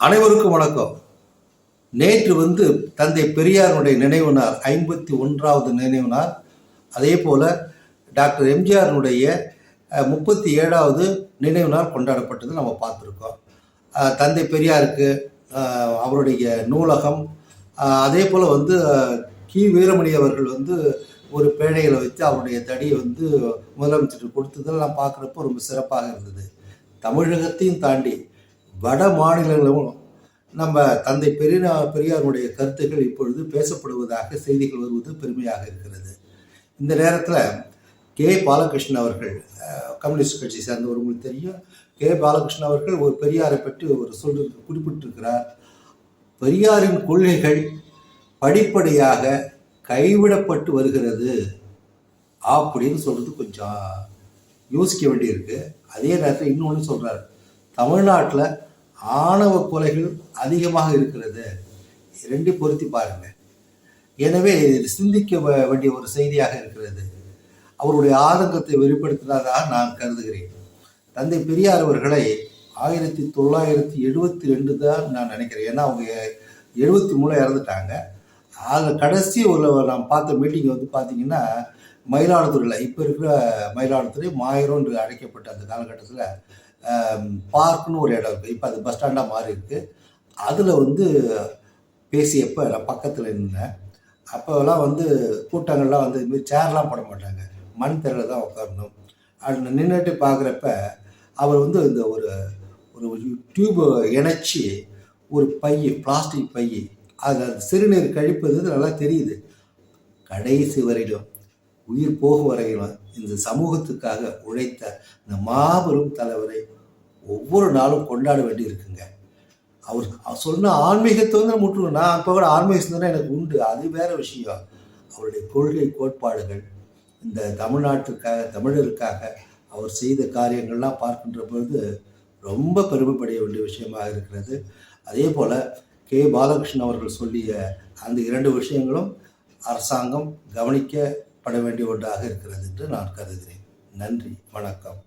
அனைவருக்கும் வணக்கம். நேற்று வந்து தந்தை பெரியாருடைய நினைவு நாள் ஐம்பத்தி ஒன்றாவது நினைவு நாள் அதே போல் டாக்டர் எம்ஜிஆருடைய முப்பத்தி ஏழாவது நினைவு நாள் கொண்டாடப்பட்டது நம்ம பார்த்துருக்கோம். தந்தை பெரியாருக்கு அவருடைய நூலகம் அதே போல் வந்து கி. வீரமணி அவர்கள் வந்து ஒரு பேழையில் வச்சு அவருடைய தடியை வந்து முதலமைச்சருக்கு கொடுத்ததெல்லாம் பார்க்குறப்போ ரொம்ப சிறப்பாக இருந்தது. தமிழகத்தையும் தாண்டி வட மாநிலங்களும் நம்ம தந்தை பெரியா பெரியாருடைய கருத்துக்கள் இப்பொழுது பேசப்படுவதாக செய்திகள் வருவது பெருமையாக இருக்கிறது. இந்த நேரத்தில் கே. பாலகிருஷ்ணன் அவர்கள் கம்யூனிஸ்ட் கட்சி சேர்ந்தவர் உங்களுக்கு தெரியும். கே. பாலகிருஷ்ணன் அவர்கள் ஒரு பெரியாரை பற்றி ஒரு சொல் குறிப்பிட்டிருக்கிறார். பெரியாரின் கொள்கைகள் படிப்படியாக கைவிடப்பட்டு வருகிறது அப்படின்னு சொல்கிறது கொஞ்சம் யோசிக்க வேண்டியிருக்கு. அதே நேரத்தில் இன்னொன்று சொல்கிறார் தமிழ்நாட்டில் ஆணவ கொலைகள் அதிகமாக இருக்கிறது. ரெண்டையும் பொருத்தி பாருங்க. எனவே சிந்திக்க வேண்டிய ஒரு செய்தியாக இருக்கிறது. அவருடைய ஆதங்கத்தை வெளிப்படுத்தினதாக நான் கருதுகிறேன். தந்தை பெரியார் அவர்களை ஆயிரத்தி தொள்ளாயிரத்தி எழுபத்தி ரெண்டு தான் நான் நினைக்கிறேன். ஏன்னா அவங்க எழுபத்தி மூணு இறந்துட்டாங்க. அதில் கடைசி ஒரு நான் பார்த்த மீட்டிங் வந்து பார்த்தீங்கன்னா மயிலாடுதுறையில் இப்போ இருக்கிற மயிலாடுதுறை மாயிரம் என்று அழைக்கப்பட்ட அந்த காலகட்டத்தில் பார்க்குன்னு ஒரு இடம் இருக்குது இப்போ அது பஸ் ஸ்டாண்டாக மாறி இருக்கு. அதில் வந்து பேசியப்போ நான் பக்கத்தில் இருந்தேன் அப்போல்லாம் வந்து கூட்டங்கள்லாம் வந்து இதுமாரி சேர்லாம் போட மாட்டாங்க. மண் திரையில் தான் உட்காரணும். அது நின்றுட்டு பார்க்குறப்ப அவர் வந்து இந்த ஒரு ஒரு டியூபை இணைச்சி ஒரு பை பிளாஸ்டிக் பை அது சிறுநீர் கழிப்பது நல்லா தெரியுது. கடைசி வரையிலும் உயிர் போகும் வரையிலும் இந்த சமூகத்துக்காக உழைத்த இந்த மாபெரும் தலைவரை ஒவ்வொரு நாளும் கொண்டாட வேண்டி இருக்குங்க அவர் அவர் சொன்ன ஆன்மீக வந்து முற்றும் நான் இப்போ கூட ஆன்மீக சிந்தனை எனக்கு உண்டு. அது வேற விஷயம். அவருடைய கொள்கை கோட்பாடுகள் இந்த தமிழ்நாட்டுக்காக தமிழருக்காக அவர் செய்த காரியங்கள்லாம் பார்க்கின்ற பொழுது ரொம்ப பெருமைப்படைய வேண்டிய விஷயமாக இருக்கிறது. அதே போல் கே. பாலகிருஷ்ணன் அவர்கள் சொல்லிய அந்த இரண்டு விஷயங்களும் அரசாங்கம் கவனிக்கப்பட வேண்டிய ஒன்றாக இருக்கிறது என்று நான் கருதுகிறேன். நன்றி. வணக்கம்.